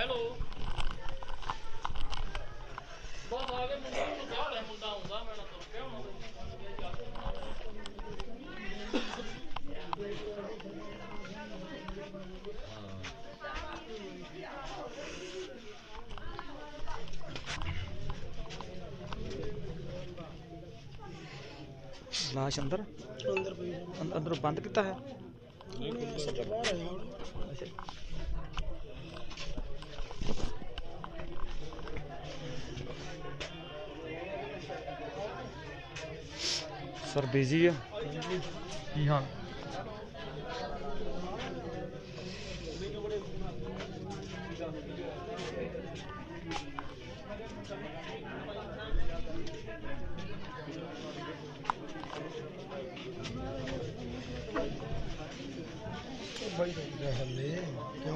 Hello ਬਸ ਆ ਗਏ ਮੁੰਡੇ ਨੂੰ ਕਿਹਾ ਲੈ ਮੁੰਡਾ ਆਉਂਦਾ ਮੈਂ ਨਾ ਤੁਰ ਪਿਆ ਹੁਣ। ਲਾਸ਼ ਅੰਦਰ? ਅੰਦਰ ਪਈ। ਅੰ- ਅੰਦਰੋਂ ਬੰਦ ਕੀਤਾ ਹੈ? ਬਾਹਰ ਆਇਆ ਹੁਣ ਸਰ ਬਿਜ਼ੀ ਆ। ਕੀ ਹਾਲ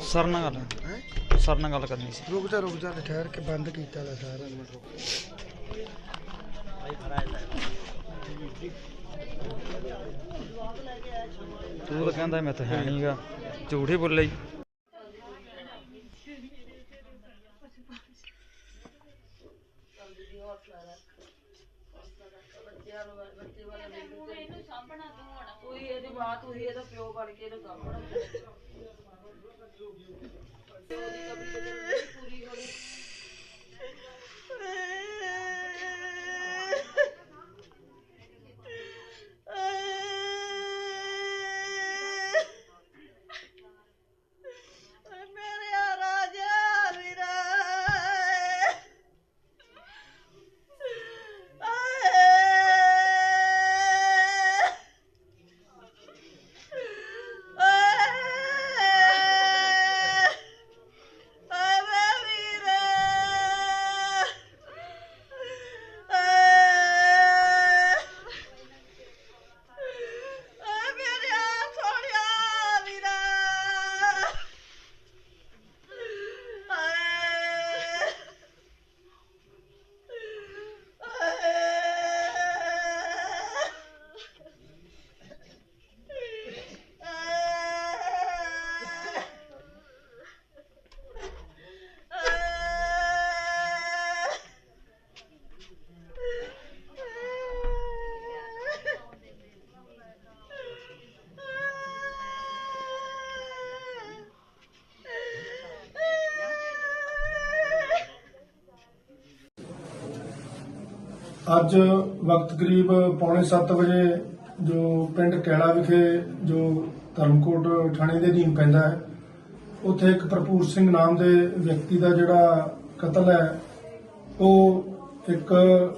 ਸਰ ਨਾਲ ਗੱਲ। ਹੈ? ਸਰ ਨਾਲ ਗੱਲ ਕਰਨੀ ਸੀ। ਰੁਕ ਜਾ ਰੁਕ ਜਾ ਠਹਿਰ ਕੇ ਬੰਦ ਕੀਤਾ ਲੈ ਸਾਰਾ। ਮਿੰਟ ਰੁਕ ਤੂੰ ਤਾਂ ਕਹਿੰਦਾ ਮੈਂ ਤਾਂ ਹੈ ਨਹੀਂਗਾ। ਝੂਠ ਹੀ। ਬੋਲਿਆ ਜੀ ਤੂੰ ਇਹਦਾ ਪਿਓ ਬਣ ਕੇ ਇਹਨੂੰ ਸਾਂਭਣਾ ਅੱਜ ਵਕਤ ਕਰੀਬ ਪੌਣੇ 7 ਵਜੇ ਜੋ ਪਿੰਡ ਕੈਲਾ ਵਿਖੇ ਜੋ ਧਰਮਕੋਟ ਥਾਣੇ ਦੇ ਅਧੀਨ ਪੈਂਦਾ ਹੈ, ਉੱਥੇ ਇੱਕ ਭਰਪੂਰ ਸਿੰਘ ਨਾਮ ਦੇ ਵਿਅਕਤੀ ਦਾ ਜਿਹੜਾ ਕਤਲ ਹੈ, ਉਹ ਇੱਕ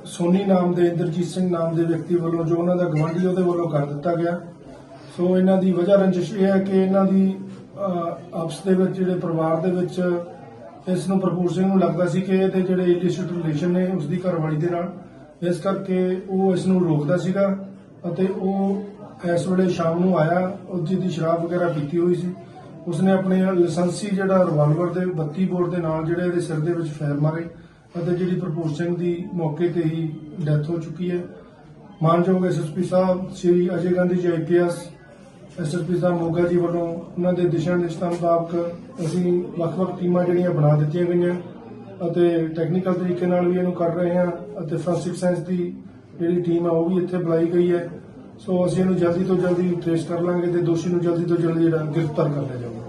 ਸੋਨੀ ਨਾਮ ਦੇ, ਇੰਦਰਜੀਤ ਸਿੰਘ ਨਾਮ ਦੇ ਵਿਅਕਤੀ ਵੱਲੋਂ ਜੋ ਉਹਨਾਂ ਦਾ ਗਵਾਂਢੀ ਉਹਦੇ ਵੱਲੋਂ ਕਰ ਦਿੱਤਾ ਗਿਆ। ਸੋ ਇਹਨਾਂ ਦੀ ਵਜ੍ਹਾ ਰੰਜਿਸ਼ ਇਹ ਹੈ ਕਿ ਇਹਨਾਂ ਦੀ ਆਪਸ ਦੇ ਵਿੱਚ ਜਿਹੜੇ ਪਰਿਵਾਰ ਦੇ ਵਿੱਚ ਇਸ ਨੂੰ ਭਰਪੂਰ ਸਿੰਘ ਨੂੰ ਲੱਗਦਾ ਸੀ ਕਿ ਇਹਦੇ ਜਿਹੜੇ ਇਲਿਸਿਟ ਰਿਲੇਸ਼ਨ ਨੇ ਉਸ ਦੀ ਘਰਵਾਲੀ ਦੇ ਨਾਲ ਇਸ ਕਰਕੇ ਉਹ ਇਸ ਨੂੰ ਰੋਕਦਾ ਸੀਗਾ ਅਤੇ ਉਹ ਇਸ ਵੇਲੇ ਸ਼ਾਮ ਨੂੰ ਆਇਆ ਉਹ ਜਿਹਦੀ ਸ਼ਰਾਬ ਵਗੈਰਾ ਪੀਤੀ ਹੋਈ ਸੀ। ਉਸਨੇ ਆਪਣੇ ਲਾਇਸੈਂਸੀ ਜਿਹੜਾ ਰਿਵਾਲਵਰ ਦੇ 32 ਬੋਰ ਦੇ ਨਾਲ ਜਿਹੜੇ ਇਹਦੇ ਸਿਰ ਦੇ ਵਿੱਚ ਫਾਇਰ ਮਾਰੇ ਅਤੇ ਜਿਹੜੀ ਭਰਪੂਰ ਸਿੰਘ ਦੀ ਮੌਕੇ ਤੇ ਹੀ ਡੈਥ ਹੋ ਚੁੱਕੀ ਹੈ। ਮਾਨਯੋਗ ਐਸਐਸਪੀ ਸਾਹਿਬ, ਸ੍ਰੀ ਅਜੇ ਗਾਂਧੀ ਜੀ ਆਈਪੀਐਸ ਐਸਐਸਪੀ ਸਾਹਿਬ ਮੋਗਾ ਜੀ ਵੱਲੋਂ ਉਹਨਾਂ ਦੇ ਦਿਸ਼ਾ ਨਿਰਦੇਸ਼ਾਂ ਮੁਤਾਬਕ ਅਸੀਂ ਵੱਖ-ਵੱਖ ਟੀਮਾਂ ਜਿਹੜੀਆਂ ਬਣਾ ਦਿੱਤੀਆਂ ਗਈਆਂ। ਅਤੇ ਟੈਕਨੀਕਲ ਤਰੀਕੇ ਨਾਲ ਵੀ ਇਹਨੂੰ ਕਰ ਰਹੇ ਹਾਂ ਅਤੇ ਫੋਰੈਂਸਿਕ ਸਾਇੰਸ ਦੀ ਜਿਹੜੀ ਟੀਮ ਆ, ਉਹ ਵੀ ਇੱਥੇ ਬੁਲਾਈ ਗਈ ਹੈ। ਸੋ ਅਸੀਂ ਇਹਨੂੰ ਜਲਦੀ ਤੋਂ ਜਲਦੀ ਟ੍ਰੇਸ ਕਰ ਲਾਂਗੇ ਤੇ ਦੋਸ਼ੀ ਨੂੰ ਜਲਦੀ ਤੋਂ ਜਲਦੀ ਜਿਹੜਾ ਗ੍ਰਿਫਤਾਰ ਕਰ ਲਿਆ ਜਾਊਗਾ।